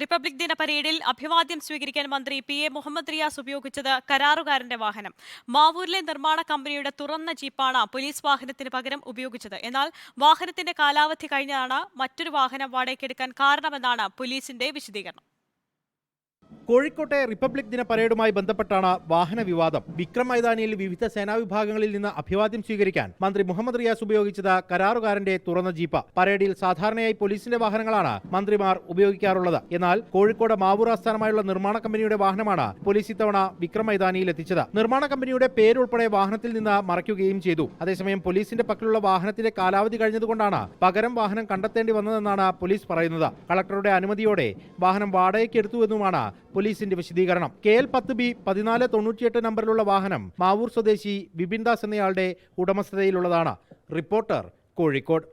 Republic ദിന പരേഡിൽ അഭിവാദ്യം സ്വീകരിക്കാൻ മന്ത്രി പി എ മുഹമ്മദ് റിയാസ് ഉപയോഗിച്ചത് കരാറുകാരന്റെ വാഹനം. മാവൂരിലെ നിർമ്മാണ കമ്പനിയുടെ തുറന്ന ജീപ്പാണ് പോലീസ് വാഹനത്തിന് പകരം ഉപയോഗിച്ചത്. എന്നാൽ വാഹനത്തിന്റെ കാലാവധി കഴിഞ്ഞതാണ് മറ്റൊരു വാഹനം വാടകയ്ക്കെടുക്കാൻ കാരണമെന്നാണ് പോലീസിന്റെ വിശദീകരണം. കോഴിക്കോട്ടെ റിപ്പബ്ലിക് ദിന പരേഡുമായി ബന്ധപ്പെട്ടാണ് വാഹന വിവാദം. വിക്രം മൈതാനിയിൽ വിവിധ സേനാ വിഭാഗങ്ങളിൽ നിന്ന് അഭിവാദ്യം സ്വീകരിക്കാൻ മന്ത്രി മുഹമ്മദ് റിയാസ് ഉപയോഗിച്ചത് കരാറുകാരന്റെ തുറന്ന ജീപ്പ്. പരേഡിൽ സാധാരണയായി പോലീസിന്റെ വാഹനങ്ങളാണ് മന്ത്രിമാർ ഉപയോഗിക്കാറുള്ളത്. എന്നാൽ കോഴിക്കോട് മാവൂർ ആസ്ഥാനമായുള്ള നിർമ്മാണ കമ്പനിയുടെ വാഹനമാണ് പോലീസ് ഇത്തവണ വിക്രം മൈതാനിയിൽ എത്തിച്ചത്. നിർമ്മാണ കമ്പനിയുടെ പേരുൾപ്പെടെ വാഹനത്തിൽ നിന്ന് മറയ്ക്കുകയും ചെയ്തു. അതേസമയം പോലീസിന്റെ പക്കലുള്ള വാഹനത്തിന്റെ കാലാവധി കഴിഞ്ഞതുകൊണ്ടാണ് പകരം വാഹനം കണ്ടെത്തേണ്ടി വന്നതെന്നാണ് പോലീസ് പറയുന്നത്. കളക്ടറുടെ അനുമതിയോടെ വാഹനം വാടകയ്ക്ക് എടുത്തുവെന്നുമാണ് പോലീസിന്റെ വിശദീകരണം. കെ എൽ പത്ത് ബി പതിനാല് തൊണ്ണൂറ്റിയെട്ട് നമ്പറിലുള്ള വാഹനം മാവൂർ സ്വദേശി ബിബിൻദാസ് എന്നയാളുടെ ഉടമസ്ഥതയിലുള്ളതാണ്. റിപ്പോർട്ടർ കോഴിക്കോട്.